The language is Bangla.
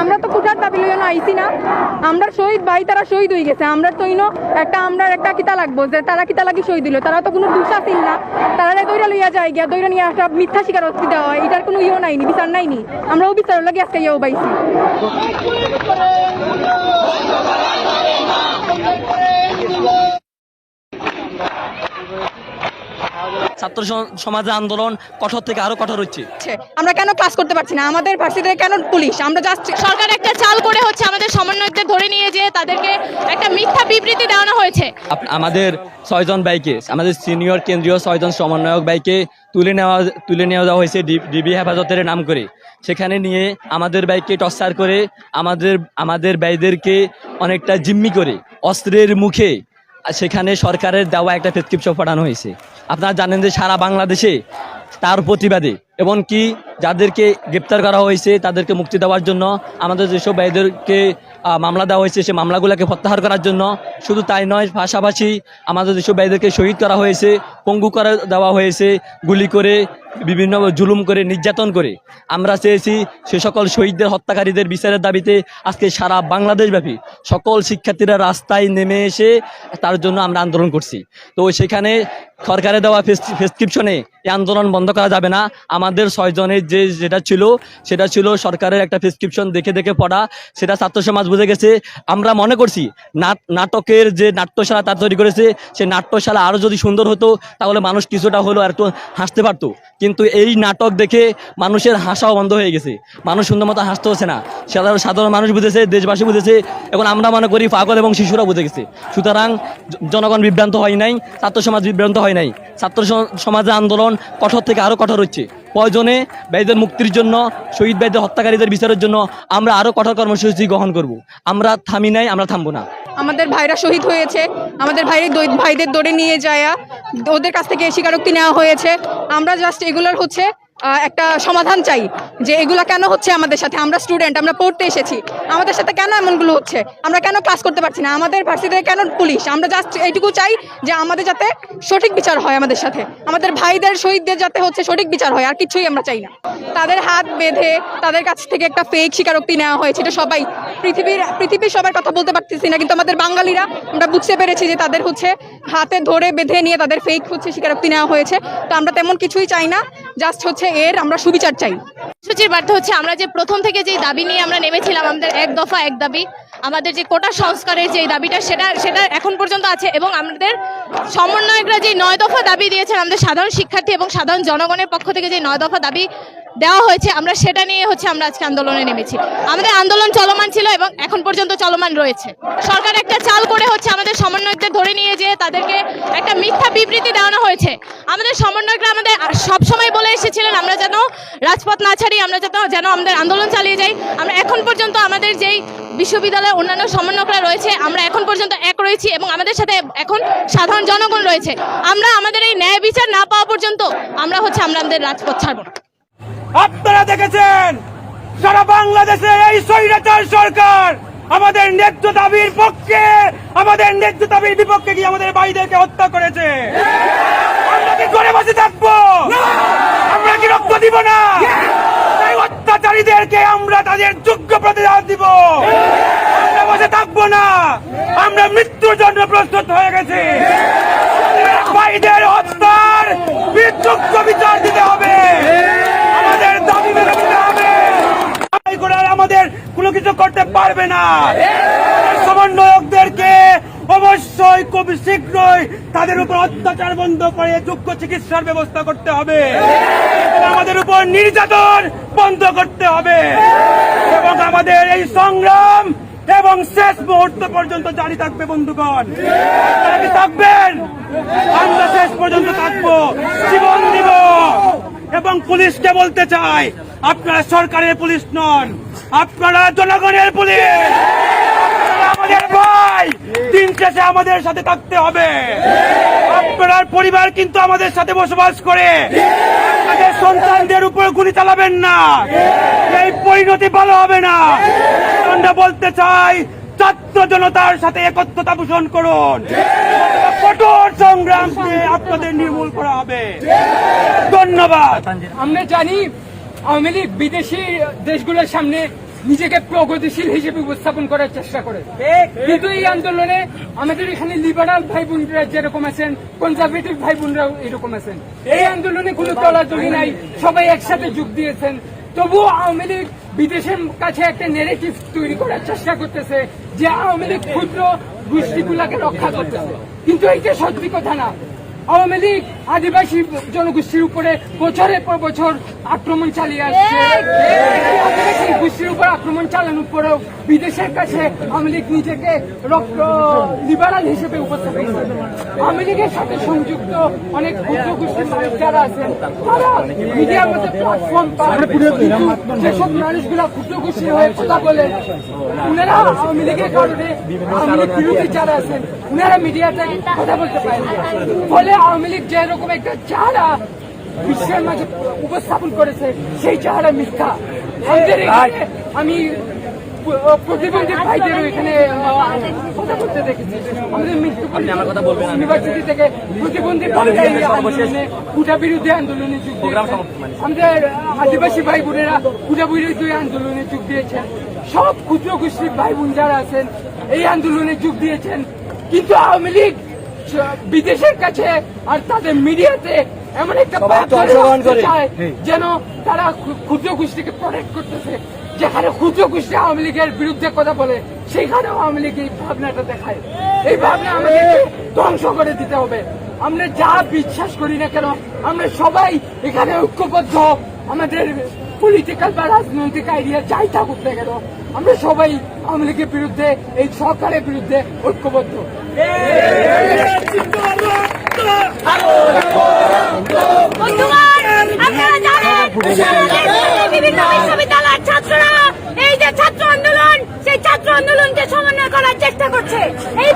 আমরা তো কুঠার দাবি লইয়া না, আইছি না। আমরা শহীদ ভাই, তারা শহীদ হয়ে গেছে। আমরা তো ইনো একটা আমরা একটা কিতা লাগবো, যে তারা কিতা লাগি শহীদ দিল তারা তো কোনো দুঃসা ছিল না। তারা দৈরা লইয়া যায় গিয়া, দৈরা নিয়ে একটা মিথ্যা শিকার অস্তিত্ব হয়। এটার কোনো ইয়ে নাইনি, বিচার নাইনি। আমরা ও বিচার লাগে আজকে ইয়েও পাইছি ছাত্র স- সমাজের আন্দোলন কঠোর থেকে আরও কঠোর হচ্ছে। আমরা কেন ক্লাস করতে পারছি না? আমাদের ভার্সিটিতে কেন পুলিশ আমরা জাস্ট সরকার একটা চাল করে হচ্ছে আমাদের সমন্বয়কদের ধরে নিয়ে যেয়ে তাদেরকে একটা মিথ্যা বিবৃতি দেওয়ানো হয়েছে। আমাদের ছয়জন বাইকে আমাদের সিনিয়র কেন্দ্রীয় ছয়জন সমন্বয়ক বাইকে তুলে নেওয়া তুলে নেওয়া দেওয়া হয়েছে ডিবি হেফাজতের নাম করে। সেখানে নিয়ে আমাদের বাইককে টর্চার করে আমাদের আমাদের বাইদেরকে অনেকটা জিম্মি করে অস্ত্রের মুখে সেখানে সরকারের দেওয়া একটা প্রেসক্রিপশন পাঠানো হয়েছে। আপনারা জানেন যে সারা বাংলাদেশে তার প্রতিবাদে এবং কি যাদেরকে গ্রেপ্তার করা হয়েছে, তাদেরকে মুক্তি দেওয়ার জন্য আমাদের যেসব ভাইদেরকে মামলা দেওয়া হয়েছে সেই মামলাগুলোকে প্রত্যাহার করার জন্য শুধু তাই নয়, পাশাপাশি আমাদের যেসব ভাইদেরকে শহীদ করা হয়েছে, পঙ্গু করে দেওয়া হয়েছে, গুলি করে বিভিন্ন জুলুম করে, নির্যাতন করে। আমরা চেয়েছি সে সকল শহীদদের, হত্যাকারীদের বিচারের দাবিতে আজকে সারা বাংলাদেশব্যাপী সকল শিক্ষার্থীরা রাস্তায় নেমে এসে তার জন্য আমরা আন্দোলন করছি। তো সেখানে সরকারে দেওয়া প্রেসক্রিপশনে এই আন্দোলন বন্ধ করা যাবে না। আমাদের ছয়জনের যে যেটা ছিল, সেটা ছিল সরকারের একটা প্রেসক্রিপশন দেখে দেখে পড়া। সেটা ছাত্র সমাজ বুঝে গেছে। আমরা মনে করছি নাট- নাটকের যে নাট্যশালা তার তৈরি করেছে সেই নাট্যশালা আরও যদি সুন্দর হতো, তাহলে মানুষ কিছুটা হলেও আর একটু হাসতে পারতো। কিন্তু এই নাটক দেখে মানুষের হাসাও বন্ধ হয়ে গেছে। মানুষ সুন্দর মতো হাসতে হচ্ছে না। সাধারণ সাধারণ মানুষ বুঝেছে, দেশবাসী বুঝেছে এখন আমরা মনে করি পাগল এবং শিশুরা বুঝে গেছে। সুতরাং জনগণ বিভ্রান্ত হয় নাই, ছাত্র সমাজ বিভ্রান্ত হয় নাই। ছাত্র সমাজের আন্দোলন কঠোর থেকে আরও কঠোর হচ্ছে। প্রয়োজনে ব্যয়দের মুক্তির জন্য, শহীদ ব্যয়দের হত্যাকারীদের বিচারের জন্য আমরা আরও কঠোর কর্মসূচি গ্রহণ করব। আমরা থামি নাই, আমরা থামবো না। আমাদের ভাইরা শহীদ হয়েছে। আমাদের ভাইয়ের ভাইদের দৌড়ে নিয়ে যায়া, ওদের কাছ থেকে স্বীকারোক্তি নেওয়া হয়েছে। আমরা জাস্ট এগুলোর হচ্ছে একটা সমাধান চাই যে এগুলো কেন হচ্ছে আমাদের সাথে? আমরা স্টুডেন্ট আমরা পড়তে এসেছি। আমাদের সাথে কেন এমনগুলো হচ্ছে? আমরা কেন ক্লাস করতে পারছি না? আমাদের ভার্সিটিতে কেন পুলিশ? আমরা জাস্ট এইটুকু চাই যে আমাদের যাতে সঠিক বিচার হয় আমাদের সাথে। আমাদের ভাইদের, শহীদদের যাতে হচ্ছে সঠিক বিচার হয়, আর কিছুই আমরা চাই না। তাদের হাত বেঁধে তাদের কাছ থেকে একটা ফেক স্বীকারোক্তি নেওয়া হয়েছে, এটা সবাই পৃথিবীর পৃথিবীর সবার কথা বলতে পারতেছি না, কিন্তু আমাদের বাঙালিরা, আমরা বুঝতে পেরেছি যে তাদের হচ্ছে হাতে ধরে বেঁধে নিয়ে তাদের ফেক হচ্ছে স্বীকারোক্তি নেওয়া হয়েছে। তো আমরা তেমন কিছুই চাই না। জাস্ট হচ্ছে এর আমরা সুবিচার চাই। সূচির বার্তা হচ্ছে আমরা যে প্রথম থেকে যে দাবি নিয়ে আমরা নেমেছিলাম, আমাদের এক দফা এক দাবি আমাদের যে কোটা সংস্কারের যে দাবিটা, সেটা সেটা এখন পর্যন্ত আছে এবং আমাদের সমন্বয়করা যে নয় দফা দাবি দিয়েছেন, আমাদের সাধারণ শিক্ষার্থী এবং সাধারণ জনগণের পক্ষ থেকে যে নয় দফা দাবি দেওয়া হয়েছে, আমরা সেটা নিয়ে হচ্ছে আমরা আজকে আন্দোলনে নেমেছি। আমাদের আন্দোলন চলমান ছিল এবং এখন পর্যন্ত চলমান রয়েছে। সরকার একটা চাল করে হচ্ছে আমাদের সমন্বয়কদের ধরে নিয়ে যেয়ে তাদেরকে একটা মিথ্যা বিবৃতি দেওয়ানো হয়েছে। আমাদের সমন্বয়করা আমাদের সব সময় বলে এসেছিলেন, আমরা যেন রাজপথ না ছাড়ি, আমরা যেন যেন আমাদের আন্দোলন চালিয়ে যাই। আমরা এখন পর্যন্ত আমাদের যেই বিশ্ববিদ্যালয়ের অন্যান্য সমন্বয়করা রয়েছে, আমরা এখন পর্যন্ত এক রয়েছি এবং আমাদের সাথে এখন সাধারণ জনগণ রয়েছে। আমরা আমাদের এই ন্যায় বিচার না পাওয়া পর্যন্ত আমরা হচ্ছে, আমরা আমাদের রাজপথ ছাড়বো আপনারা দেখেছেন, সারা বাংলাদেশে এই স্বৈরাচার সরকার আমাদের ন্যায্য দাবির পক্ষে, আমাদের ন্যায্য দাবির বিপক্ষে গিয়ে আমাদের ভাইদেরকে হত্যা করেছে। আমরা কি করে বসে থাকব? আমরা কি রক্ত দিব না? অত্যাচারীদেরকে আমরা তাদের যোগ্য প্রতিদান দিব। আমরা বসে থাকব না। আমরা মৃত্যুর জন্য প্রস্তুত হয়ে গেছি। ভাইদের হত্যার যোগ্য বিচার দিতে হবে। আমাদের দাবি মেনে নিতে হবে। আমাদের কোনো কিছু করতে পারবে না। অবশ্যই খুব শীঘ্রই তাদের উপর অত্যাচার বন্ধ করে যোগ্য চিকিৎসার ব্যবস্থা করতে হবে। আমাদের উপর নির্যাতন বন্ধ করতে হবে। এবং আমাদের এই সংগ্রাম এবং শেষ মুহূর্ত পর্যন্ত জারি থাকবে, বন্ধুগণ। কি থাকবেন? আমরা শেষ পর্যন্ত থাকব। জীবন দিব। এবং পুলিশকে বলতে চাই, আপনারা সরকারের পুলিশ নন, আপনারা জনগণের পুলিশ। আমাদের ভাই। দিন শেষে আমাদের সাথে থাকতে হবে। আপনার পরিবার কিন্তু আমাদের সাথে বসবাস করে। আমাদের সন্তানদের উপর গুলি চালাবেন না। এই পরিণতি ভালো হবে না। আমরা বলতে চাই, ছাত্র জনতার সাথে একত্রতা পোষণ করুন। কঠোর সংগ্রামকে আপনাদের নির্মূল করা হবে। ধন্যবাদ। আমরা জানি আওয়ামী লীগ বিদেশি দেশগুলোর সামনে নিজেকে প্রগতিশীল হিসেবে উপস্থাপন করার চেষ্টা করে। কিন্তু এই আন্দোলনে আমাদের এখানে লিবারাল ভাই বোনরা যেরকম আছেন কনজারভেটিভ ভাই বোনরাও এরকম আছেন। এই আন্দোলনে কোনো তলাতলি নাই সবাই একসাথে যোগ দিয়েছেন। তবুও আওয়ামী লীগ বিদেশের কাছে একটা নেগেটিভ তৈরি করার চেষ্টা করতেছে যে আওয়ামী লীগ ক্ষুদ্র গোষ্ঠীগুলাকে রক্ষা করতেছে। কিন্তু এইটা সত্যি কথা না। আওয়ামী লীগ আদিবাসী জনগোষ্ঠীর উপরে বছরের পর বছর আক্রমণ চালিয়ে আসছে। আদিবাসী গোষ্ঠীর উপর আক্রমণ চালানোর পরেও বিদেশের কাছে আওয়ামী লীগ নিজেকে রক্ত লিবারাল হিসেবে উপস্থাপন করে আওয়ামী লীগের সাথে সংযুক্ত অনেক ক্ষুদ্র গোষ্ঠীর মানুষ যারা আছেন তারা মিডিয়ার মধ্যে প্ল্যাটফর্ম পান যেসব মানুষগুলা ক্ষুদ্র গোষ্ঠীর হয়ে কথা বলেন উনারা আওয়ামী লীগের কারণে আওয়ামী লীগ বিরোধী যারা আছেন উনারা মিডিয়াতে কথা বলতে পারেন ফলে আওয়ামী লীগ যেরকম একটা চেহারা বিশ্বের মাঝে উপস্থাপন করেছে সেই চেহারা মিথ্যা। আমাদের আমি প্রতিবন্ধী ভাইদেরও এখানে কথা বলতে দেখেছি। আমাদের মৃত্যুপুর ইউনিভার্সিটি থেকে প্রতিবন্ধী আন্দোলনে কুটা বিরোধী আন্দোলনে যোগ দিয়েছেন আমাদের আদিবাসী ভাই বোনেরা কুটা বিরোধী আন্দোলনে যোগ দিয়েছেন। সব ক্ষুদ্র গোষ্ঠীর ভাই বোন যারা আছেন এই আন্দোলনে যোগ দিয়েছেন। কিন্তু আওয়ামী লীগ বিদেশের কাছে আর তাদের মিডিয়াতে এমন একটা চায় যেন তারা ক্ষুদ্র গোষ্ঠীকে প্রোটেক্ট করতেছে। যেখানে ক্ষুদ্র গোষ্ঠী আওয়ামী লীগের বিরুদ্ধে কথা বলে সেইখানেও আওয়ামী লীগ এই ভাবনাটা দেখায়। এই ভাবনা আমাদের ধ্বংস করে দিতে হবে। আমরা যা বিশ্বাস করি না কেন আমরা সবাই এখানে ঐক্যবদ্ধ। আমাদের পলিটিক্যাল বা রাজনৈতিক আইডিয়া যাই থাকুক না কেন, আমরা সবাই আওয়ামী লীগের বিরুদ্ধে, এই সরকারের বিরুদ্ধে ঐক্যবদ্ধ। এই যে ছাত্র আন্দোলন, সেই ছাত্র আন্দোলনকে সমন্বয় করার চেষ্টা করছে। এই